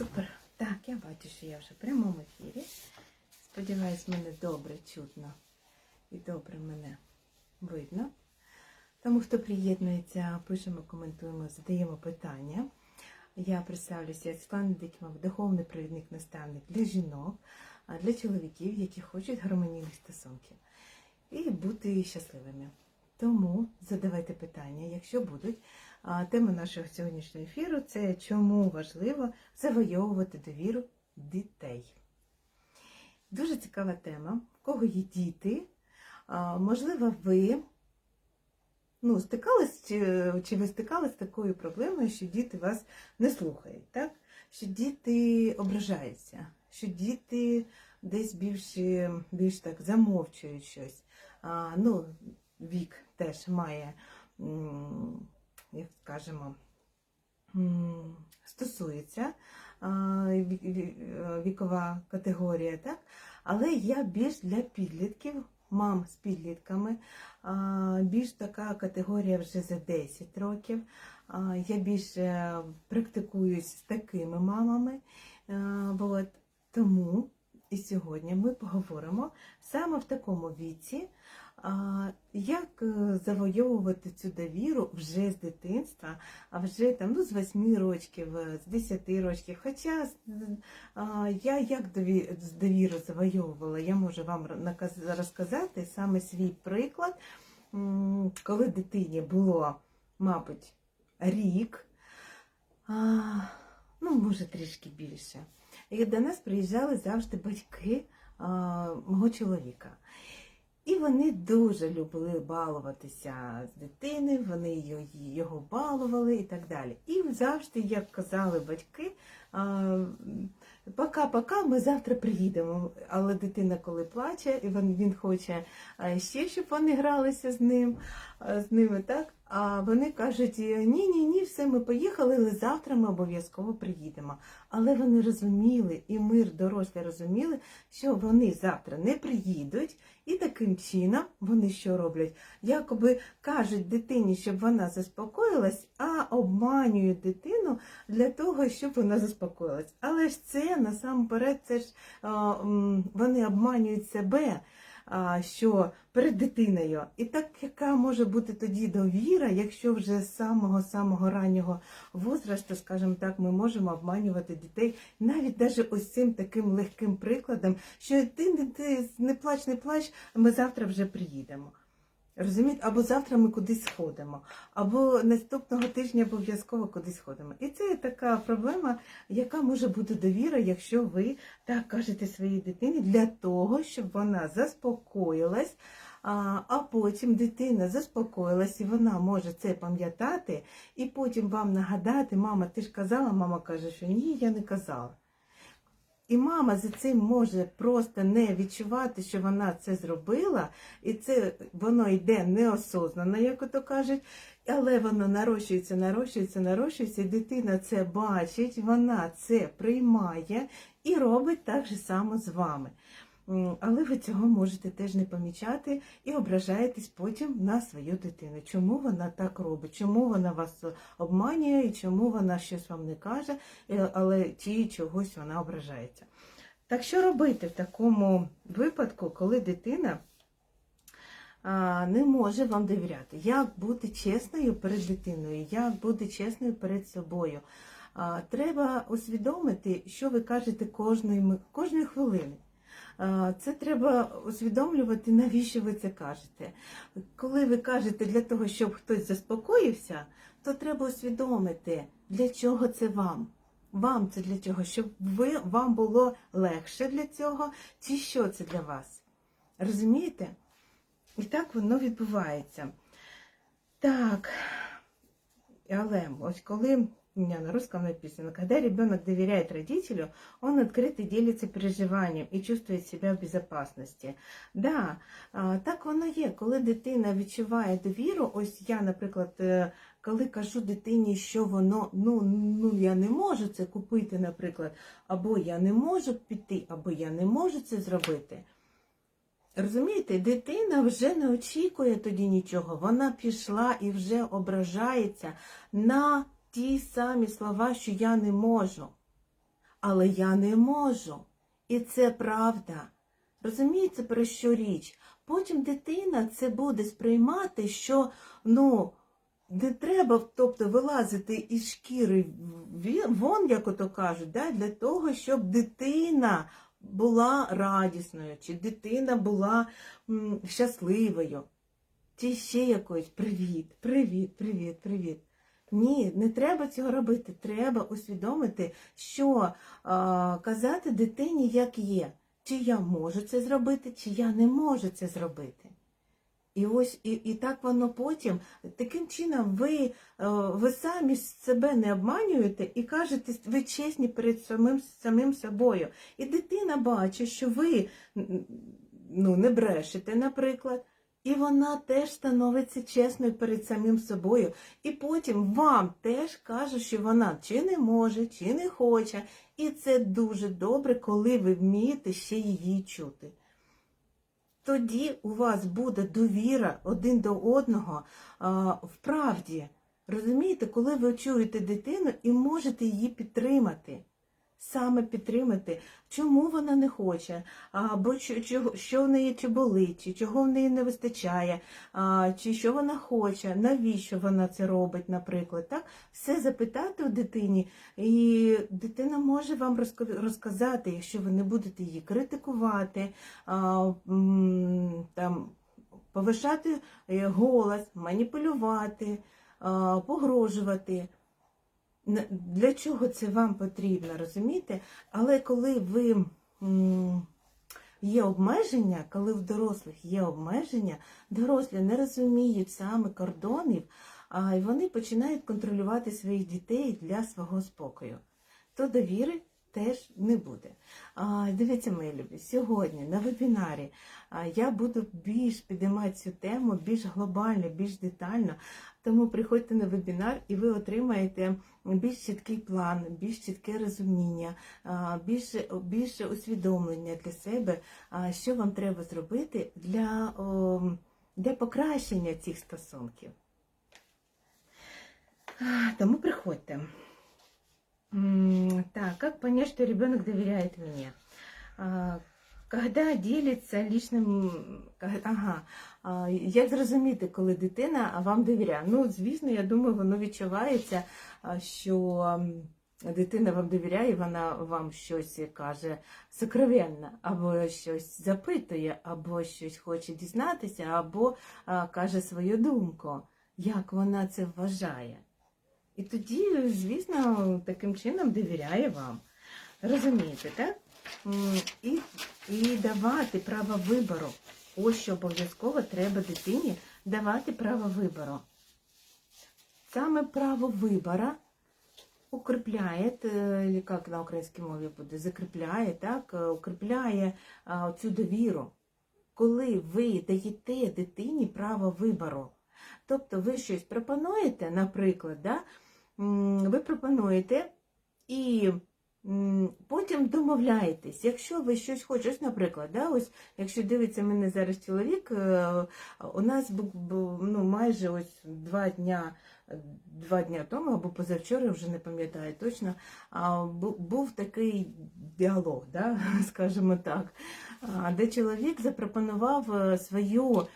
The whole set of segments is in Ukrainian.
Супер. Так, я бачу, що я вже в прямому ефірі. Сподіваюсь, мене добре чутно і добре мене видно. Тому, хто приєднується, пишемо, коментуємо, задаємо питання. Я представлюся Світлана Дикімов, духовний провідник наставник для жінок, а для чоловіків, які хочуть гармонійних стосунків і бути щасливими. Тому задавайте питання, якщо будуть. Тема нашого сьогоднішнього ефіру це чому важливо завойовувати довіру дітей. Дуже цікава тема. В кого є діти? Можливо, ви ну, стикались, чи, чи ви стикались з такою проблемою, що діти вас не слухають, так? Що діти ображаються, що діти десь більш, більш так замовчують щось. А, ну, вік теж має, як скажемо, стосується вікова категорія, так? Але я більш для підлітків, мам з підлітками, більш така категорія вже за 10 років. Я більше практикуюсь з такими мамами. От. Тому і сьогодні ми поговоримо саме в такому віці, як е, завойовувати цю довіру вже з дитинства, а вже там ну, з 8 років, е, з 10 років. Хоча я як довіру завойовувала, я можу вам розказати саме свій приклад, коли дитині було, мабуть, рік, ну, може, трішки більше. І до нас приїжджали завжди батьки мого чоловіка. І вони дуже любили балуватися з дитини, вони його- балували і так далі. І завжди, як казали батьки, пока-пока, ми завтра приїдемо. Але дитина, коли плаче, і він хоче ще, щоб вони гралися з ним, з ними, так? А вони кажуть: ні, ні, ні, все, ми поїхали, але завтра ми обов'язково приїдемо. Але вони розуміли, і ми, дорослі, розуміли, що вони завтра не приїдуть, і таким чином вони що роблять? Якоби кажуть дитині, щоб вона заспокоїлась, а обманюють дитину для того, щоб вона заспокоїлась. Але ж це насамперед, це ж вони обманюють себе. Що перед дитиною, і так яка може бути тоді довіра, якщо вже з самого самого раннього возрасту, скажімо так, ми можемо обманювати дітей навіть даже ось цим таким легким прикладом, що ти, ти не плач, не плач, ми завтра вже приїдемо. Розумієте? Або завтра ми кудись сходимо, або наступного тижня обов'язково кудись ходимо. І це така проблема, яка може бути довіра, якщо ви так кажете своїй дитині для того, щоб вона заспокоїлась, а потім дитина заспокоїлась, і вона може це пам'ятати, і потім вам нагадати, мама, ти ж казала, мама каже, що ні, я не казала. І мама за цим може просто не відчувати, що вона це зробила, і це воно йде неосознано, як ото кажуть, але воно нарощується, нарощується, нарощується, і дитина це бачить, вона це приймає і робить так же само з вами. Але ви цього можете теж не помічати і ображаєтесь потім на свою дитину. Чому вона так робить? Чому вона вас обманює чому вона щось вам не каже, е, але чи чогось вона ображається. Так що робити в такому випадку, коли дитина не може вам довіряти? Як бути чесною перед дитиною, як бути чесною перед собою? Треба усвідомити, що ви кажете кожної, кожної хвилини. Це треба усвідомлювати, навіщо ви це кажете. Коли ви кажете для того, щоб хтось заспокоївся, то треба усвідомити, для чого це вам. Вам це для чого? Щоб ви, вам було легше для цього, чи що це для вас? Розумієте? І так воно відбувається. Так, але ось коли у меня на русском написано, когда ребенок доверяет родителю, он открыто делится переживанием и чувствует себя в безопасности. Да, так воно є. Коли дитина відчуває довіру, ось я, наприклад, е, коли кажу дитині, що воно, ну, ну я не можу це купити, наприклад, або я не можу піти, або я не можу це зробити. Розумієте, дитина вже не очікує тоді нічого. Вона пішла і вже ображається на ті самі слова, що я не можу. але я не можу. І це правда. Розумієте, про що річ? Потім дитина це буде сприймати, що ну, не треба тобто, вилазити із шкіри вон, як ото кажуть, да, для того, щоб дитина була радісною, чи дитина була м, щасливою, чи ще якоюсь привіт, привіт, привіт, привіт. Ні, не треба цього робити. Треба усвідомити, що а, казати дитині, як є. Чи я можу це зробити, чи я не можу це зробити. І ось і, і так воно потім, таким чином, ви, е, ви самі себе не обманюєте і кажете, ви чесні перед самим, самим собою. І дитина бачить, що ви ну, не брешете, наприклад. І вона теж становиться чесною перед самим собою. І потім вам теж каже, що вона чи не може, чи не хоче. І це дуже добре, коли ви вмієте ще її чути. Тоді у вас буде довіра один до одного а, в. Розумієте, коли ви чуєте дитину і можете її підтримати. Саме підтримати, чому вона не хоче, або що, в неї чи болить, чи чого в неї не вистачає, чи що вона хоче, навіщо вона це робить, наприклад. Так? Все запитати у дитині, і дитина може вам розказати, якщо ви не будете її критикувати, там, повишати е, голос, маніпулювати, погрожувати. Для чого це вам потрібно, розумієте? Але коли ви є обмеження, коли в дорослих є обмеження, дорослі не розуміють саме кордонів, а вони починають контролювати своїх дітей для свого спокою, то довіри теж не буде. А, дивіться, мої любі, сьогодні на вебінарі я буду більш підіймати цю тему, більш глобально, більш детально. Тому приходьте на вебінар і ви отримаєте більш чіткий план, більш чітке розуміння, більше, більше усвідомлення для себе, що вам треба зробити для, для покращення цих стосунків. Тому приходьте. Так, как понять, что ребенок доверяет мне? Когда делиться личним, ка- ага, як зрозуміти, коли дитина вам довіряє? Ну, звісно, я думаю, воно відчувається, що дитина вам довіряє, вона вам щось каже сокровенно, або щось запитує, або щось хоче дізнатися, або каже свою думку, як вона це вважає. І тоді, звісно, таким чином довіряє вам. Розумієте, так? І, і давати право вибору. Ось що обов'язково треба дитині давати право вибору. Саме право вибора укріпляє, е, як на українській мові буде, закріпляє, так, е, укріпляє цю довіру. Коли ви даєте дитині право вибору. Тобто ви щось пропонуєте, наприклад, да? ви пропонуєте і потім домовляєтесь. Якщо ви щось хочете, ось, наприклад, да, ось, якщо дивиться мене зараз чоловік, е, у нас ну, майже ось два дня, два дня тому, або позавчора, вже не пам'ятаю точно, був такий діалог, да, скажімо так, де чоловік запропонував е, свою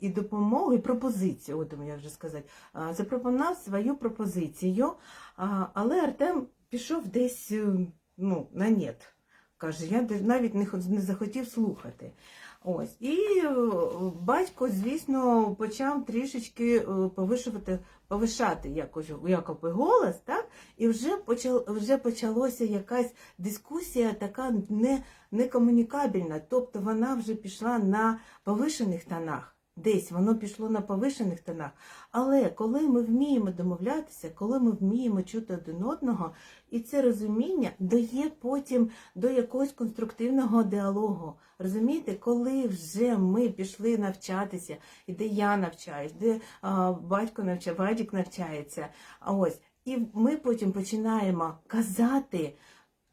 і допомогу, і пропозицію, от я вже сказати, запропонував свою пропозицію, але Артем пішов десь е, ну, на нет. Каже, я навіть не захотів слухати. Ось. І е, батько, звісно, почав трішечки е, повишувати, повишати якось якоби голос, так? і вже, почал, вже почалося якась дискусія така не, некомунікабельна, тобто вона вже пішла на повишених тонах. Десь воно пішло на повишених тонах. Але коли ми вміємо домовлятися, коли ми вміємо чути один одного, і це розуміння дає потім до якогось конструктивного діалогу. Розумієте, коли вже ми пішли навчатися, і де я навчаюсь, де а, батько навчає, Вадік навчається, ось, і ми потім починаємо казати.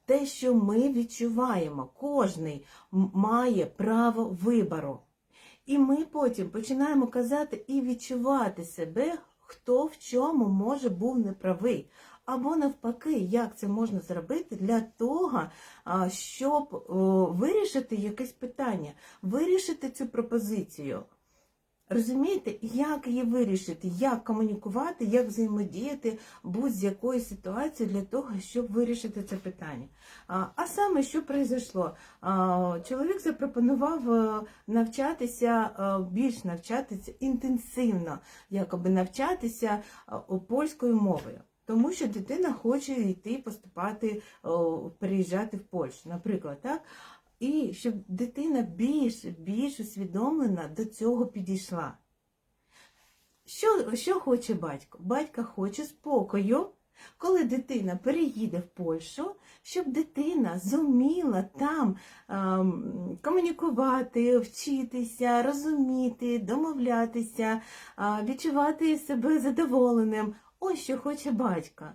Те, що ми відчуваємо, кожний має право вибору. І ми потім починаємо казати і відчувати себе хто в чому може був неправий. Або навпаки, як це можна зробити для того, щоб вирішити якесь питання, вирішити цю пропозицію. Розумієте, як її вирішити, як комунікувати, як взаємодіяти будь-з якою ситуацією для того, щоб вирішити це питання. А, саме, що произошло? Чоловік запропонував е, навчатися, е, більш навчатися інтенсивно, якоби навчатися е, польською мовою. Тому що дитина хоче йти поступати, о, переїжджати в Польщу, наприклад, так? І щоб дитина більш, більш усвідомлена до цього підійшла. Що, що хоче батько? Батько хоче спокою, коли дитина переїде в Польщу, щоб дитина зуміла там ем, комунікувати, вчитися, розуміти, домовлятися, а, відчувати себе задоволеним. Ось що хоче батько.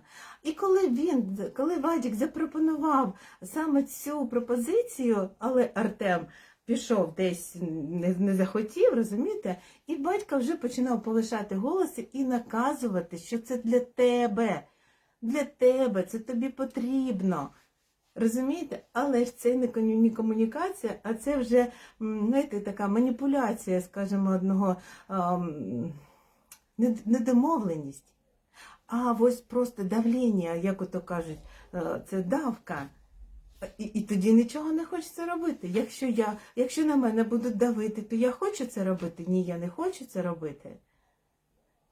І коли він, коли Вадік запропонував саме цю пропозицію, але Артем пішов десь не, не захотів, розумієте? І батько вже починав повишати голоси і наказувати, що це для тебе, для тебе, це тобі потрібно. Розумієте? Але ж це не комунікація, а це вже, знаєте, така маніпуляція, скажімо, одного нед- недомовленість. А ось просто давлення, як ото кажуть, е, це давка. І, і тоді нічого не хочеться робити. Якщо, я, якщо на мене будуть давити, то я хочу це робити? Ні, я не хочу це робити.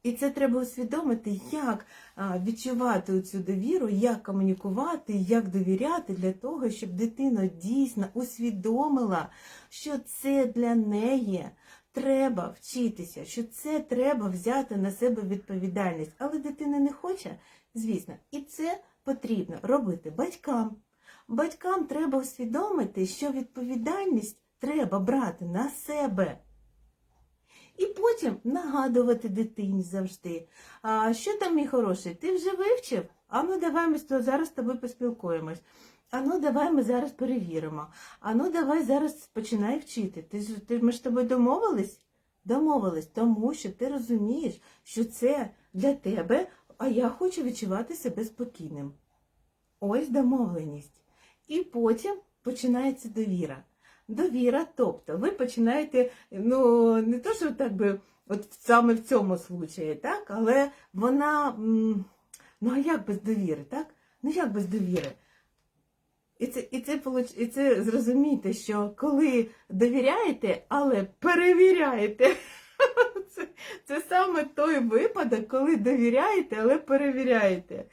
І це треба усвідомити, як відчувати цю довіру, як комунікувати, як довіряти для того, щоб дитина дійсно усвідомила, що це для неї треба вчитися, що це треба взяти на себе відповідальність. Але дитина не хоче, звісно, і це потрібно робити батькам. Батькам треба усвідомити, що відповідальність треба брати на себе. І потім нагадувати дитині завжди. А що там, мій хороший, ти вже вивчив? А ну давай ми зараз з тобою поспілкуємось. А ну давай ми зараз перевіримо. А ну давай зараз починай вчити. Ти, ти, ми ж тобою домовились? Домовились, тому що ти розумієш, що це для тебе, а я хочу відчувати себе спокійним. Ось домовленість. І потім починається довіра. Довіра, тобто ви починаєте, ну не то, що так би, от саме в цьому случаї, так, але вона, ну а як без довіри, так? Ну як без довіри? І це, і це, і це зрозумійте, що коли довіряєте, але перевіряєте. Це, це саме той випадок, коли довіряєте, але перевіряєте.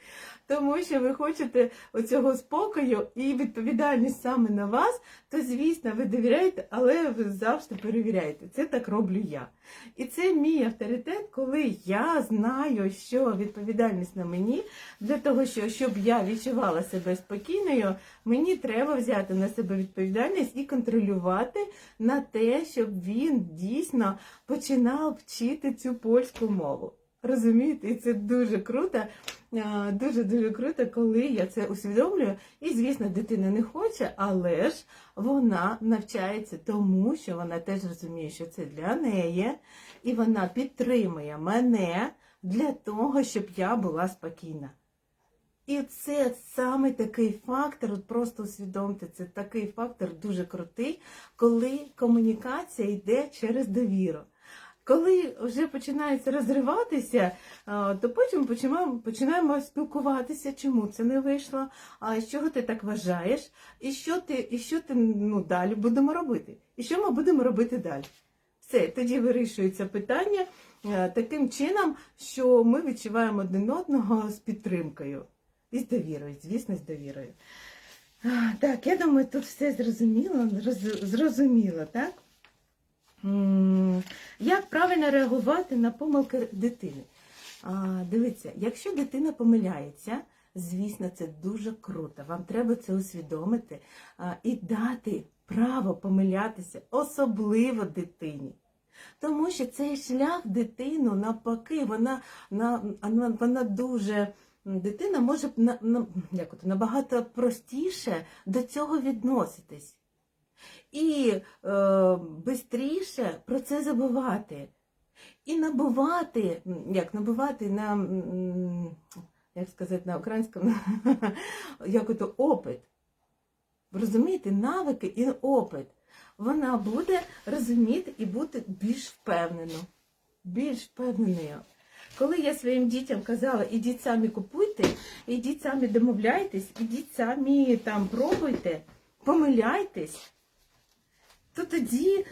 Тому що ви хочете оцього спокою і відповідальність саме на вас, то звісно, ви довіряєте, але ви завжди перевіряєте. Це так роблю я. І це мій авторитет, коли я знаю, що відповідальність на мені, для того, що щоб я відчувала себе спокійною, мені треба взяти на себе відповідальність і контролювати на те, щоб він дійсно починав вчити цю польську мову. Розумієте, і це дуже круто, дуже дуже круто, коли я це усвідомлюю. І, звісно, дитина не хоче, але ж вона навчається тому, що вона теж розуміє, що це для неї, і вона підтримує мене для того, щоб я була спокійна. І це саме такий фактор, от просто усвідомте, це такий фактор дуже крутий, коли комунікація йде через довіру. Коли вже починається розриватися, то потім починаємо, починаємо спілкуватися, чому це не вийшло, а з чого ти так вважаєш, і що ти, і що ти ну, далі будемо робити, і що ми будемо робити далі. Все, тоді вирішується питання е, таким чином, що ми відчуваємо один одного з підтримкою. І з довірою, звісно, з довірою. Так, я думаю, тут все зрозуміло, зрозуміло, так? Як правильно реагувати на помилки дитини? А, дивіться, якщо дитина помиляється, звісно, це дуже круто. Вам треба це усвідомити і дати право помилятися, особливо дитині. Тому що цей шлях дитину навпаки, вона, вона, вона дуже. Дитина може на, на, як от, набагато простіше до цього відноситись і е, швидше про це забувати. і набувати, як набувати на, як сказати на українському, як ото опит. Розумієте, навики і опит. Вона буде розуміти і бути більш впевненою. Більш впевненою. Коли я своїм дітям казала, ідіть самі купуйте, ідіть самі домовляйтесь, ідіть самі там пробуйте, помиляйтесь, то тоді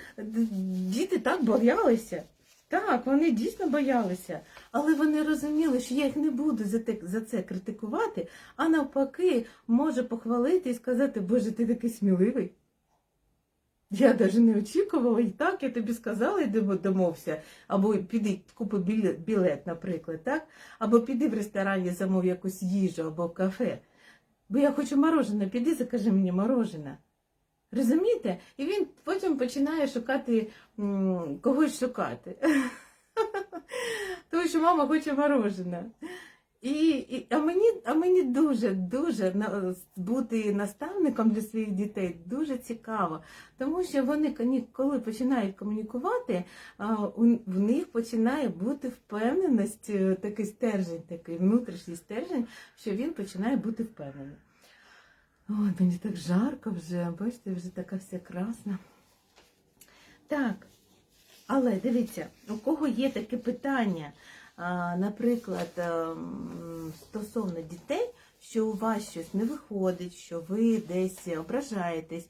діти так боялися. Так, вони дійсно боялися, але вони розуміли, що я їх не буду за, це критикувати, а навпаки, можу похвалити і сказати, Боже, ти такий сміливий. Я навіть не очікувала, і так я тобі сказала, дом- домовся. Або піди купи білет, наприклад, так? Або піди в ресторані, замов якусь їжу або кафе. Бо я хочу морожене, піди, закажи мені морожене. Розумієте? І він потім починає шукати когось шукати. Тому що мама хоче морожене. І, і, а, мені, а мені дуже, дуже бути наставником для своїх дітей дуже цікаво, тому що вони, коли починають комунікувати, в них починає бути впевненість, е, такий стержень, такий внутрішній стержень, що він починає бути впевненим. Ой, мені так жарко вже, бачите, вже така вся красна. Так, але дивіться, у кого є таке питання, наприклад, ем, стосовно дітей, що у вас щось не виходить, що ви десь ображаєтесь,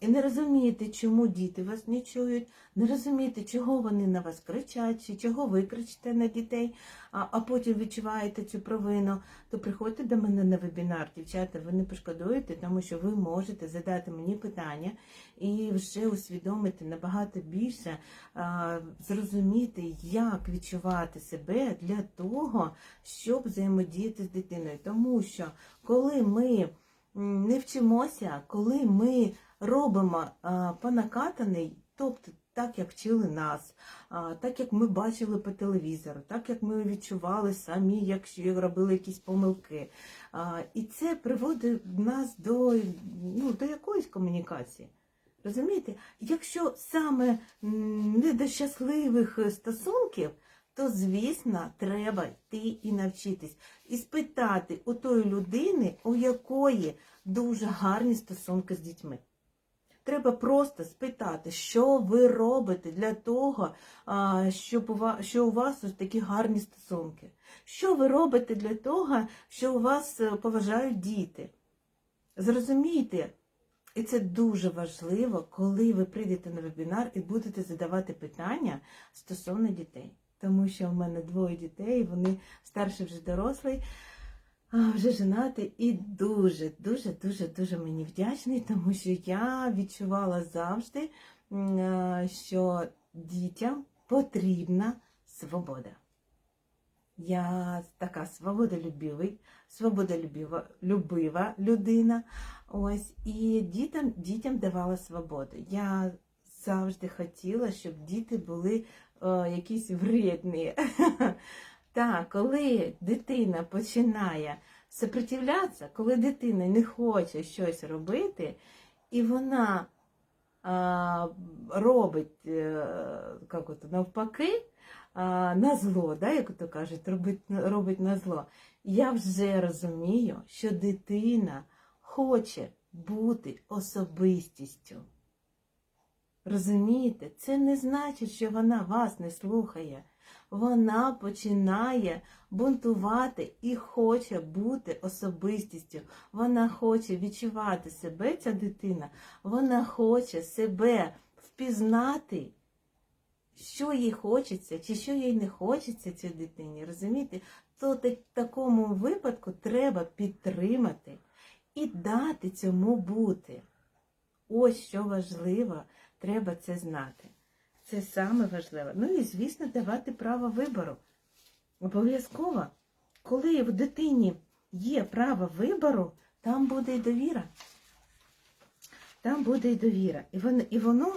і не розумієте, чому діти вас не чують, не розумієте, чого вони на вас кричать, чи чого ви кричите на дітей, а, а потім відчуваєте цю провину, то приходьте до мене на вебінар, дівчата, ви не пошкодуєте, тому що ви можете задати мені питання і вже усвідомити набагато більше, а, зрозуміти, як відчувати себе для того, щоб взаємодіяти з дитиною. Тому що коли ми не вчимося, коли ми робимо по накатаний, тобто так, як вчили нас, так як ми бачили по телевізору, так як ми відчували самі, якщо робили якісь помилки. І це приводить нас до, ну, до якоїсь комунікації. Розумієте? Якщо саме не до щасливих стосунків, то, звісно, треба йти і навчитись. І спитати у тої людини, у якої дуже гарні стосунки з дітьми. Треба просто спитати, що ви робите для того, щоб у що у вас ось такі гарні стосунки. Що ви робите для того, що у вас е, поважають діти. Зрозумійте, і це дуже важливо, коли ви прийдете на вебінар і будете задавати питання стосовно дітей. Тому що в мене двоє дітей, вони старший вже дорослий, вже женатий і дуже, дуже, дуже, дуже мені вдячний, тому що я відчувала завжди, е, що дітям потрібна свобода. Я така свободолюбивий, свободолюбива любива людина. Ось і дітям, дітям давала свободу. Я завжди хотіла, щоб діти були о, якісь вредні. Так, коли дитина починає сопротивлятися, коли дитина не хоче щось робити, і вона а, робить е, як от, навпаки, а, на зло, да, як то кажуть, робить, робить на зло, я вже розумію, що дитина хоче бути особистістю. Розумієте, це не значить, що вона вас не слухає. Вона починає бунтувати і хоче бути особистістю. Вона хоче відчувати себе, ця дитина, вона хоче себе впізнати, що їй хочеться, чи що їй не хочеться цій дитині. Розумієте? То в такому випадку треба підтримати і дати цьому бути. Ось що важливо, треба це знати. Це саме важливе. Ну і, звісно, давати право вибору. Обов'язково, коли в дитині є право вибору, там буде і довіра. Там буде і довіра. І воно, і воно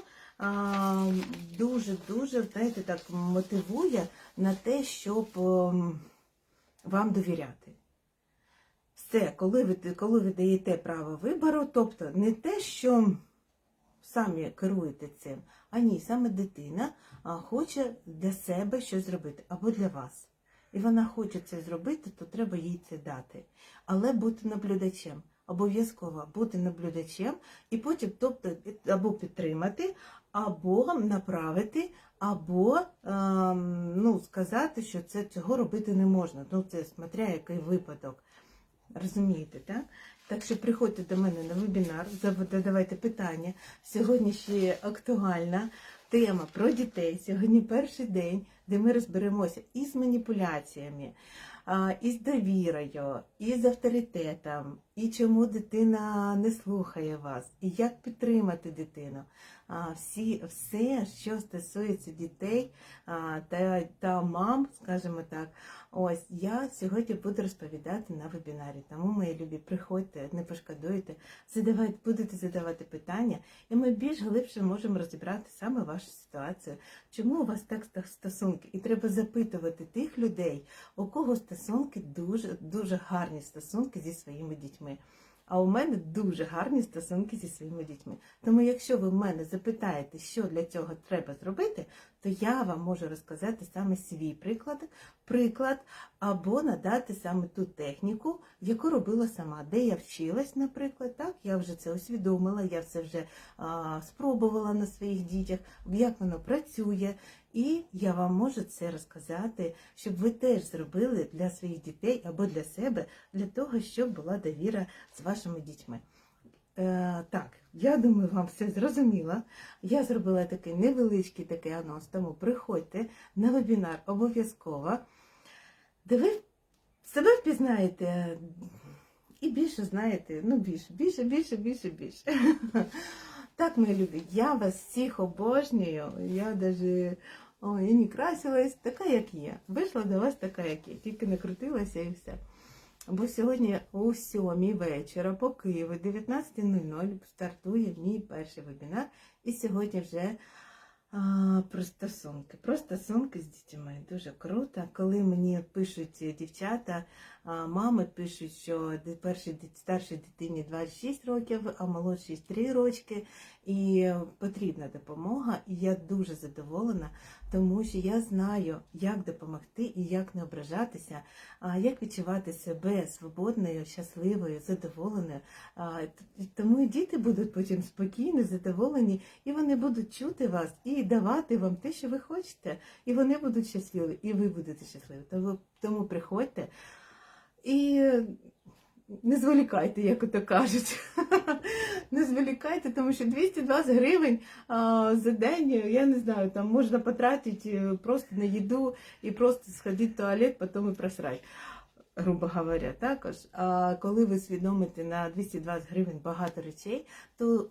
дуже-дуже, знаєте, так мотивує на те, щоб ем, вам довіряти. Все, коли ви, коли ви даєте право вибору, тобто не те, що самі керуєте цим. А ні, саме дитина хоче для себе щось зробити або для вас. І вона хоче це зробити, то треба їй це дати. Але бути наблюдачем. Обов'язково бути наблюдачем і потім, тобто, або підтримати, або направити, або ем, ну, сказати, що це цього робити не можна. Ну, це смотря який випадок. Розумієте, так? Так що приходьте до мене на вебінар, задавайте питання. Сьогодні ще актуальна тема про дітей. Сьогодні перший день, де ми розберемося із маніпуляціями, із довірою, і з авторитетом, і чому дитина не слухає вас, і як підтримати дитину. Всі, все, що стосується дітей та, та мам, скажімо так, ось я сьогодні буду розповідати на вебінарі. Тому, мої любі, приходьте, не пошкодуйте, задавайте, будете задавати питання, і ми більш глибше можемо розібрати саме вашу ситуацію. Чому у вас так стосунки? І треба запитувати тих людей, у кого стосунки дуже дуже гарні стосунки зі своїми дітьми. А у мене дуже гарні стосунки зі своїми дітьми. Тому, якщо ви в мене запитаєте, що для цього треба зробити, то я вам можу розказати саме свій приклад, приклад або надати саме ту техніку, яку робила сама, де я вчилась, наприклад, так я вже це усвідомила, я все вже а, спробувала на своїх дітях, як воно працює. І я вам можу це розказати, щоб ви теж зробили для своїх дітей або для себе, для того, щоб була довіра з вашими дітьми. Е, так, я думаю, вам все зрозуміло. Я зробила такий невеличкий такий анонс, тому приходьте на вебінар обов'язково, де ви себе впізнаєте і більше знаєте, ну більше, більше, більше, більше, більше. Так, мої любі, я вас всіх обожнюю. Я ой, я не красилась, така, як є. Вийшла до вас така, як є, тільки не крутилася і все. Бо сьогодні о 7 вечора по Києву 19.00 стартує мій перший вебінар. І сьогодні вже а, про стосунки. Про стосунки з дітьми. Дуже круто. Коли мені пишуть дівчата, мами пишуть, що першій старшій дитині 26 років, а молодшій 3 рочки, і потрібна допомога. І я дуже задоволена, тому що я знаю, як допомогти і як не ображатися, як відчувати себе свободною, щасливою, задоволеною. Тому і діти будуть потім спокійні, задоволені, і вони будуть чути вас і давати вам те, що ви хочете. І вони будуть щасливі, і ви будете щасливі. Тому приходьте і не зволікайте, як ото кажуть. Не зволікайте, тому що 220 гривень за день, я не знаю, там можна потратити е, просто на їду і просто сходити в туалет, потім і просрати. Грубо говоря, також. А коли ви свідомите на 220 гривень багато речей, то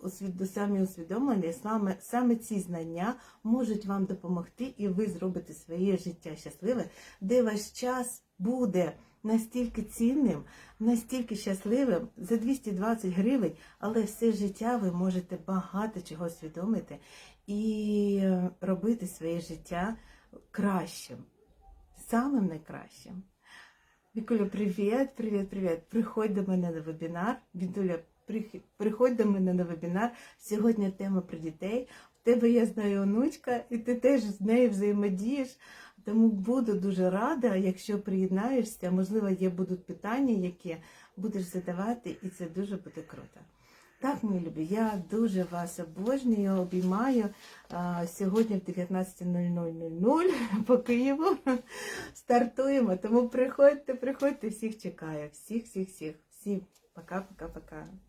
самі усвідомлені, саме, саме ці знання можуть вам допомогти, і ви зробите своє життя щасливе, де ваш час буде настільки цінним, настільки щасливим за 220 гривень, але все життя ви можете багато чого свідомити і робити своє життя кращим, самим найкращим. Вікуля, привіт, привіт, привіт. Приходь до мене на вебінар. Прихи- приходь до мене на вебінар. Сьогодні тема про дітей. В тебе я знаю онучка, і ти теж з нею взаємодієш. Тому буду дуже рада, якщо приєднаєшся. Можливо, є будуть питання, які будеш задавати, і це дуже буде круто. Так, мої любі, я дуже вас обожнюю, обіймаю. Сьогодні в 19.00 по Києву стартуємо. Тому приходьте, приходьте, всіх чекаю. Всіх, всіх, всіх. Всім пока-пока-пока.